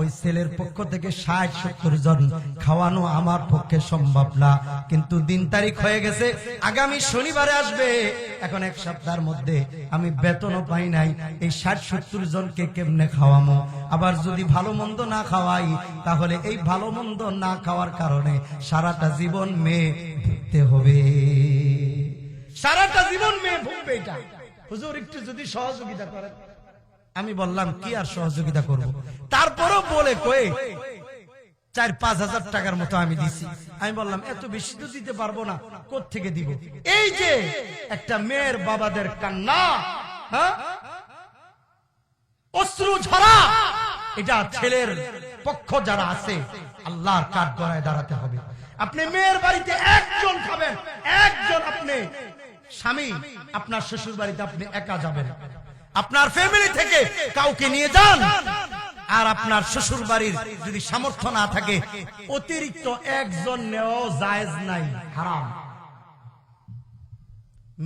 ওই ছেলের পক্ষ থেকে ষাট, সত্তর জন খাওয়ানো আমার পক্ষে সম্ভব না। কিন্তু দিন তারিখ হয়ে গেছে, আগামী শনিবারে আসবে। এখন এক সপ্তাহের মধ্যে আমি বেতনও পাই নাই, এই ষাট, সত্তর জনকে কেমনে খাওয়ামো? আবার যদি ভালো মন্দ না খাওয়াই, তাহলে এই ভালো মন্দ না খাওয়ার কারণে সারাটা জীবন মেয়ে ভুগতে হবে। সারাটা জীবন মেয়ে ভুগবে এটা। হুজুর, একটু যদি সহযোগিতা করেন। আমি বললাম, কি আর সহযোগিতা করব? তারপরও বলে কয়ে, চার, পাঁচ হাজার টাকার মতো আমি দিছি। আমি বললাম, এত বেশি তো দিতে পারব না থেকে দিব? এই যে একটা মেয়ের বাবাদের কান্না হ্যাঁ? অশ্রু ঝরা, এটা ছেলের পক্ষ যারা আছে, আল্লাহর কাঠ গড়ায় দাঁড়াতে হবে। আপনি মেয়ের বাড়িতে একজন খাবেন, একজন আপনি, স্বামী, আপনার শ্বশুর বাড়িতে আপনি একা যাবেন। আপনার ফ্যামিলি থেকে কাউকে নিয়ে যান। আর আপনার শ্বশুর বাড়ির যদি সামর্থ্য না থাকে, অতিরিক্ত একজন নেওয়াও জায়েজ নাই, হারাম।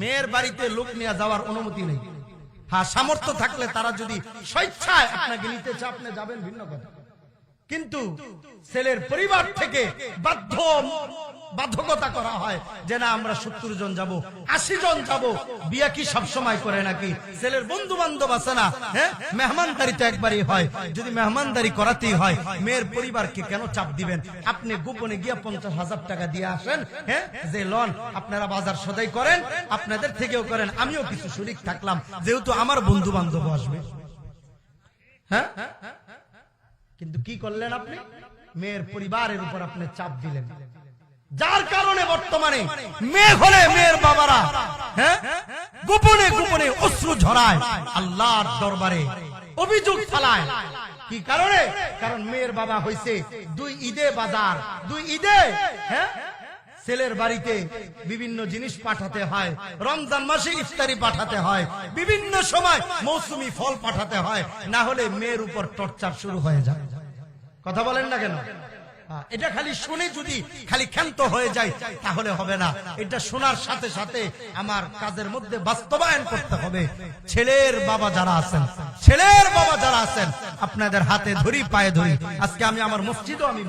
মেয়ের বাড়িতে লোক নিয়ে যাওয়ার অনুমতি নেই। হ্যাঁ সামর্থ্য থাকলে তারা যদি স্বেচ্ছায় আপনাকে নিতে চায়, আপনি যাবেন ভিন্ন কথা। কিন্তু ছেলের পরিবার থেকে বাধ্য বাধ্যকতা করা হয় যে না, আমরা সত্তর জন যাব, আশি জন যাব। বিয়া কি সব সময় করে নাকি? ছেলের বন্ধু বান্ধব আছে না? হ্যাঁ? মেহমানদারি তো একবারই হয়। যদি মেহমানদারি করাতেই হয়, মেয়ের পরিবারকে কেন চাপ দিবেন? আপনি গোপনে গিয়া পঞ্চাশ হাজার টাকা দিয়ে আসেন হ্যাঁ? যে লন আপনারা বাজার সদাই করেন, আপনাদের থেকেও করেন, আমিও কিছু শরিক থাকলাম, যেহেতু আমার বন্ধু বান্ধব আসবে। হ্যাঁ? কিন্তু কি করলেন আপনি? মেয়ের পরিবারের উপর আপনি চাপ দিলেন। যার কারণে বর্তমানে মেয়ে হলে মেয়ের বাবারা হ্যাঁ? গোপনে গোপনে অশ্রু ঝরায় আল্লাহর দরবারে অভিযোগ চালায় কি কারণে? কারণ মেয়ের বাবা হইছে দুই ঈদে বাজার। দুই ঈদে হ্যাঁ? ছেলের বাড়িতে বিভিন্ন জিনিস পাঠাতে হয়। রমজান মাসে ইফতারি পাঠাতে হয়। বিভিন্ন সময় মৌসুমি ফল পাঠাতে হয়। না হলে মেয়ের উপর টর্চার শুরু হয়ে যায়। কথা বলেন না কেন? এটা খালি শুনে যদি খালি ক্ষান্ত হয়ে যায়, তাহলে হবে না। এটা শোনার সাথে সাথে আমার কাজের মধ্যে বাস্তবায়ন করতে হবে। ছেলের বাবা যারা আছেন, ছেলের বাবা যারা আছেন, আপনাদের হাতে ধরি, পায়ে ধরি। আজকে আমি আমার মসজিদও আমি